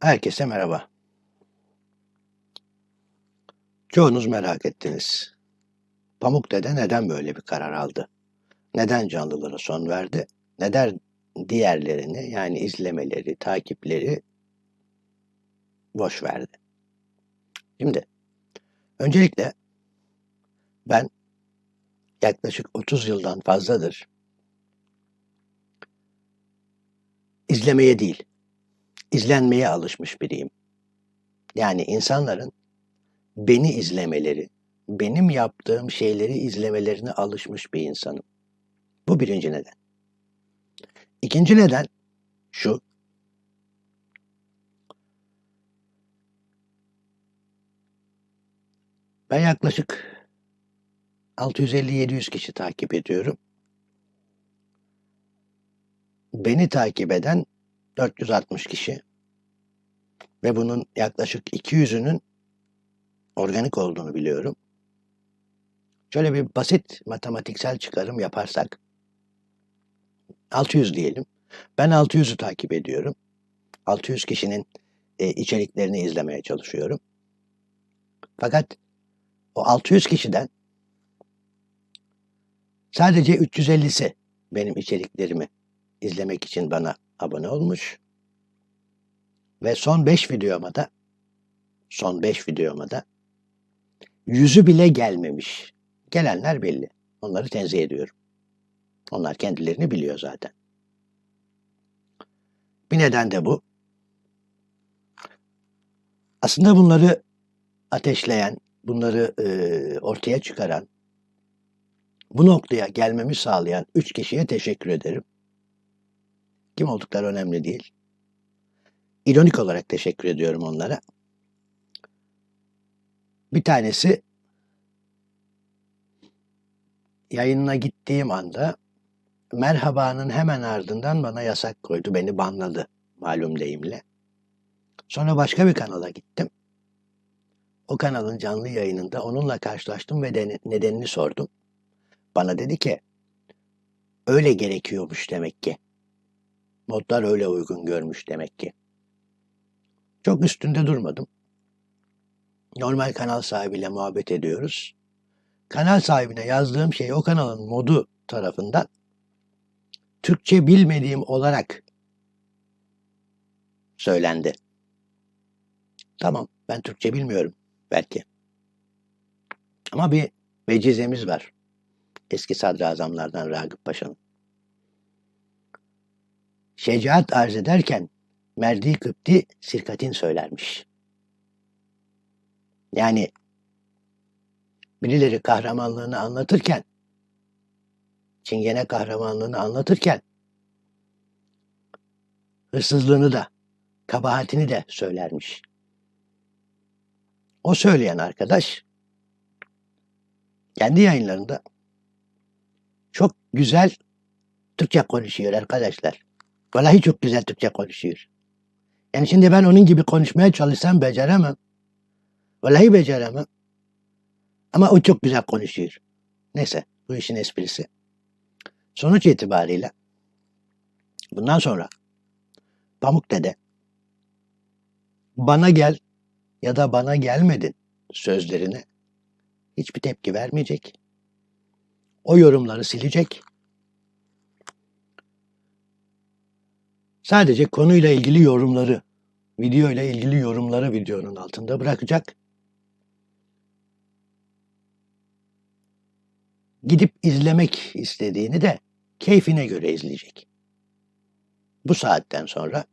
Herkese merhaba. Çoğunuz merak ettiniz. Pamuk Dede neden böyle bir karar aldı? Neden canlılara son verdi? Neden diğerlerini yani izlemeleri, takipleri boş verdi? Şimdi öncelikle ben yaklaşık 30 yıldan fazladır izlemeye değil, izlenmeye alışmış biriyim. Yani insanların beni izlemeleri, benim yaptığım şeyleri izlemelerine alışmış bir insanım. Bu birinci neden. İkinci neden şu. Ben yaklaşık 650-700 kişi takip ediyorum. Beni takip eden 460 kişi ve bunun yaklaşık 200'ünün organik olduğunu biliyorum. Şöyle bir basit matematiksel çıkarım yaparsak 600 diyelim. Ben 600'ü takip ediyorum. 600 kişinin e, içeriklerini izlemeye çalışıyorum. Fakat o 600 kişiden sadece 350'si benim içeriklerimi izlemek için bana abone olmuş. Ve son 5 videoma da son 5 videoma da yüzü bile gelmemiş. Gelenler belli. Onları tenzih ediyorum. Onlar kendilerini biliyor zaten. Bir neden de bu. Aslında bunları ateşleyen, bunları e, ortaya çıkaran, bu noktaya gelmemi sağlayan üç kişiye teşekkür ederim. Kim oldukları önemli değil. İronik olarak teşekkür ediyorum onlara. Bir tanesi yayınına gittiğim anda merhabanın hemen ardından bana yasak koydu. Beni banladı malum deyimle. Sonra başka bir kanala gittim. O kanalın canlı yayınında onunla karşılaştım ve nedenini sordum. Bana dedi ki öyle gerekiyormuş demek ki. Modlar öyle uygun görmüş demek ki. Çok üstünde durmadım. Normal kanal sahibiyle muhabbet ediyoruz. Kanal sahibine yazdığım şey o kanalın modu tarafından Türkçe bilmediğim olarak söylendi. Tamam ben Türkçe bilmiyorum belki. Ama bir vecizemiz var. Eski sadrazamlardan Ragıp Paşa'nın. Şecaat arz ederken Merdi Kıpti sirkatin söylermiş. Yani birileri kahramanlığını anlatırken Çingene kahramanlığını anlatırken hırsızlığını da kabahatini de söylermiş. O söyleyen arkadaş kendi yayınlarında çok güzel Türkçe konuşuyor arkadaşlar. Vallahi çok güzel Türkçe konuşuyor. Yani şimdi ben onun gibi konuşmaya çalışsam beceremem. Vallahi beceremem. Ama o çok güzel konuşuyor. Neyse bu işin esprisi. Sonuç itibariyle bundan sonra Pamuk Dede bana gel ya da bana gelmedin sözlerine hiçbir tepki vermeyecek. O yorumları silecek. Sadece konuyla ilgili yorumları, video ile ilgili yorumları videonun altında bırakacak. Gidip izlemek istediğini de keyfine göre izleyecek. Bu saatten sonra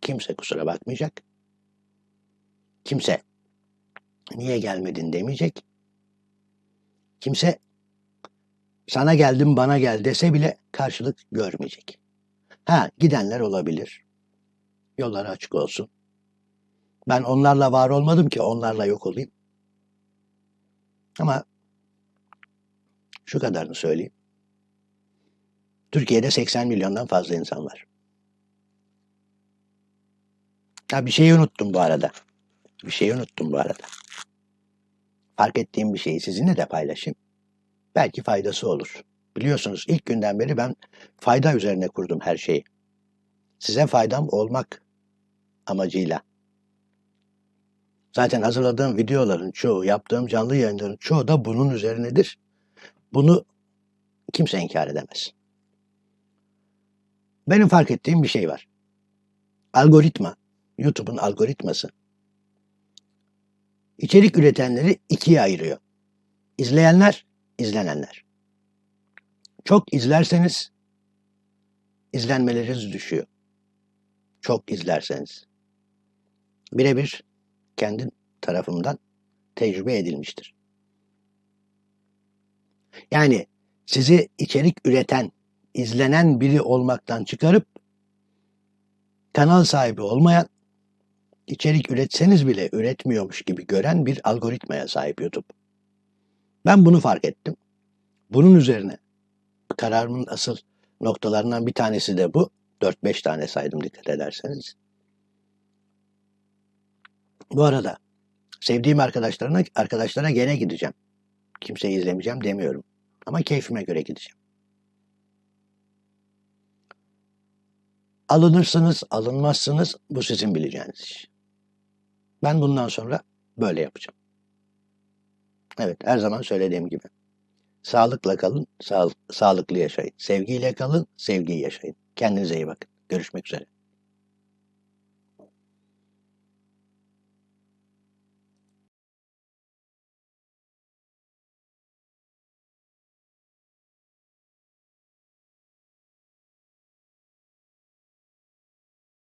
kimse kusura bakmayacak. Kimse niye gelmedin demeyecek. Kimse sana geldim bana gel dese bile karşılık görmeyecek. Ha gidenler olabilir. Yolları açık olsun. Ben onlarla var olmadım ki onlarla yok olayım. Ama şu kadarını söyleyeyim. Türkiye'de 80 milyondan fazla insan var. Ha bir şeyi unuttum bu arada. Bir şeyi unuttum bu arada. Fark ettiğim bir şeyi sizinle de paylaşayım. Belki faydası olur. Biliyorsunuz ilk günden beri ben fayda üzerine kurdum her şeyi. Size faydam olmak amacıyla Zaten hazırladığım videoların çoğu, yaptığım canlı yayınların çoğu da bunun üzerinedir. Bunu kimse inkar edemez. Benim fark ettiğim bir şey var. Algoritma, YouTube'un algoritması içerik üretenleri ikiye ayırıyor. İzleyenler, izlenenler. Çok izlerseniz izlenmeleriniz düşüyor. Çok izlerseniz. Birebir kendi tarafımdan tecrübe edilmiştir. Yani sizi içerik üreten, izlenen biri olmaktan çıkarıp kanal sahibi olmayan, içerik üretseniz bile üretmiyormuş gibi gören bir algoritmaya sahip YouTube. Ben bunu fark ettim. Bunun üzerine kararımın asıl noktalarından bir tanesi de bu. 4-5 tane saydım dikkat ederseniz. Bu arada sevdiğim arkadaşlarına arkadaşlara gene gideceğim. Kimseyi izlemeyeceğim demiyorum. Ama keyfime göre gideceğim. Alınırsınız, alınmazsınız bu sizin bileceğiniz iş. Ben bundan sonra böyle yapacağım. Evet, her zaman söylediğim gibi. Sağlıkla kalın, sağ, sağlıklı yaşayın. Sevgiyle kalın, sevgiyi yaşayın. Kendinize iyi bakın. Görüşmek üzere.